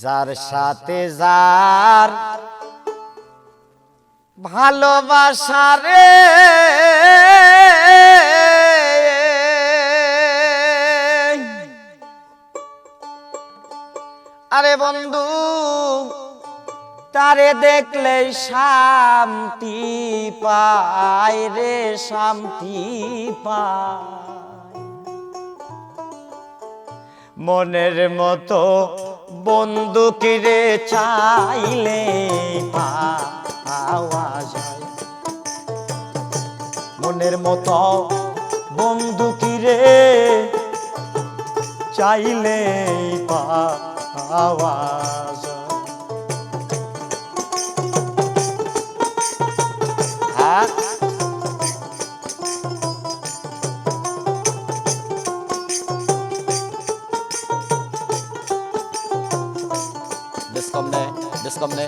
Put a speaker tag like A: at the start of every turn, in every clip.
A: যার সাথে যার ভালোবাসা রে। আরে বন্ধু, তারে দেখলে শান্তি পায় রে, শান্তি পায়। মনের মতো বন্ধু কিরে চাইলে পাওয়া যায়। মনের মতো বন্ধু কিরে চাইলে পাওয়া যায়। কম নে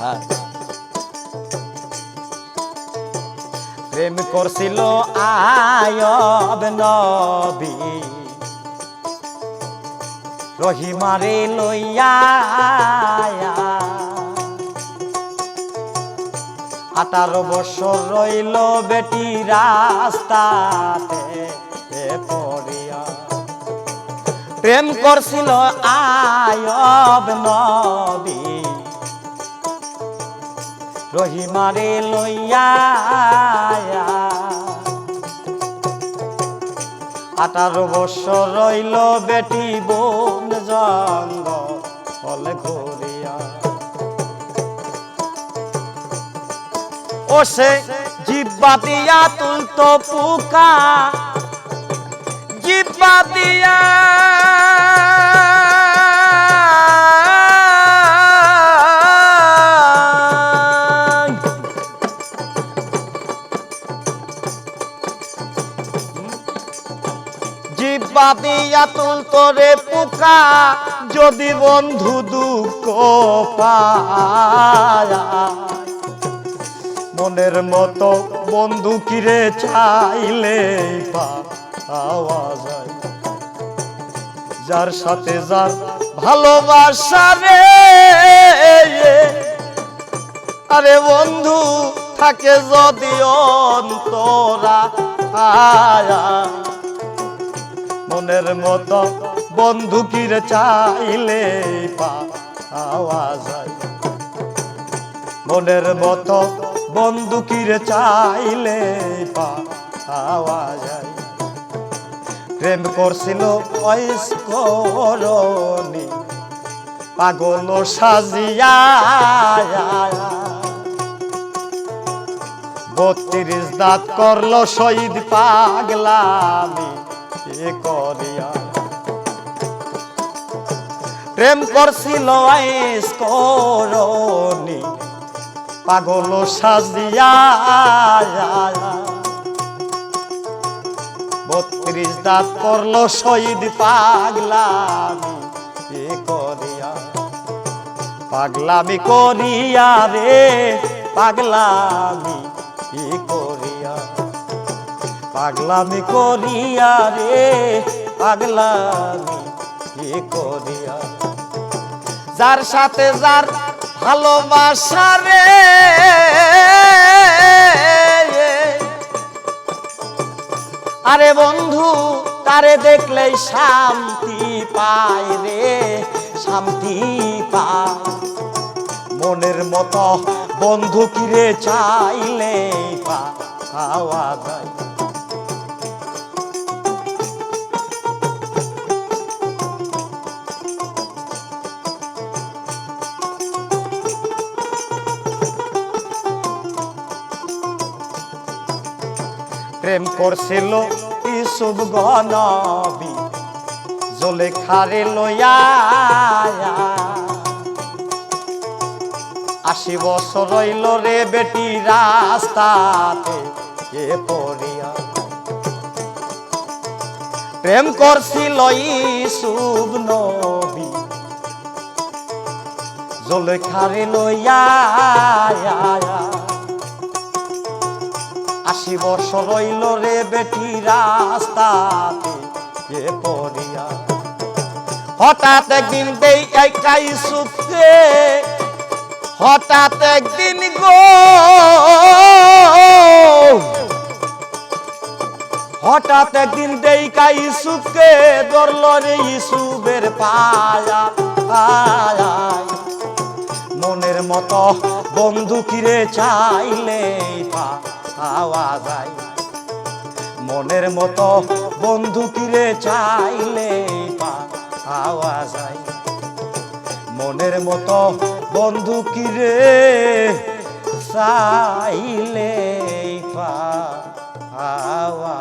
A: হ্যাঁ। প্রেম করছিল আয়ব নবী। রহিমারে লইয়া আঠারো বছর রইল বেটি রাস্তাতে পড়িয়া। প্রেম করছিল আয়ব নবী। রহিমারে লইয়া আঠারো বছর রইল বেটি বোন জঙ্গ ঘুরিয়া। ও সে জিব্বা দিয়া তুলতো পুকা। জিব্বা দিয়া জিব্বা দিয়া তুলতো রে পোকা, যদি বন্ধু দুঃখ পায়। মনের মতো বন্ধু কিরে চাইলে পাওয়া যায়? যার সাথে যার ভালোবাসা রে, আরে বন্ধু থাকে যদি অন্তরা আয়া মনের মতো বন্ধু কিরে চাইলে পাওয়া যায়। মনের মতো বন্ধু কিরে চাইলে পাওয়া যায়। প্রেম করছিল করনি পাগল সাজিয়া বত্রিশ দাঁত করল শহীদ পাগলামি। প্রেম করছিল আইস করনি। পাগল সাজিয়া, বত্রিশ দাঁত করল শহীদ পাগলামি। এ করিয়া। পাগলামি করিয়া রে, পাগলামি। কি করিয়া। পাগলামি করিয়া রে, পাগলামি কি করিয়া? যার সাথে যার ভালোবাসা রে, আরে বন্ধু, তারে দেখলেই শান্তি পায় রে, শান্তি পা মনের মতো বন্ধু কিরে চাইলে? প্রেম করছিল ইসুব গনবী জলে খারে লইয়া আশি বছর রইল রে বেটি রাস্তাতে, এ পড়িয়া। প্রেম করছিল ইসুব নবী, জলে খারে লইয়া আশি বছর রইল রে বেটি রাস্তাতে, এ পড়িয়া। হঠাৎ একদিন দেই একাই সুখে, হঠাৎ একদিন গো। হঠাৎ একদিন দেই কাই সুখে, ধরল রে ইসুবের পায়া পায়া। মনের মতো বন্ধু কিরে চাইলে পাওয়া যায়। মনের মতো বন্ধু কিরে চাইলে পাওয়া যায়। মনের মতো বন্ধু কিরে চাইলে পাওয়া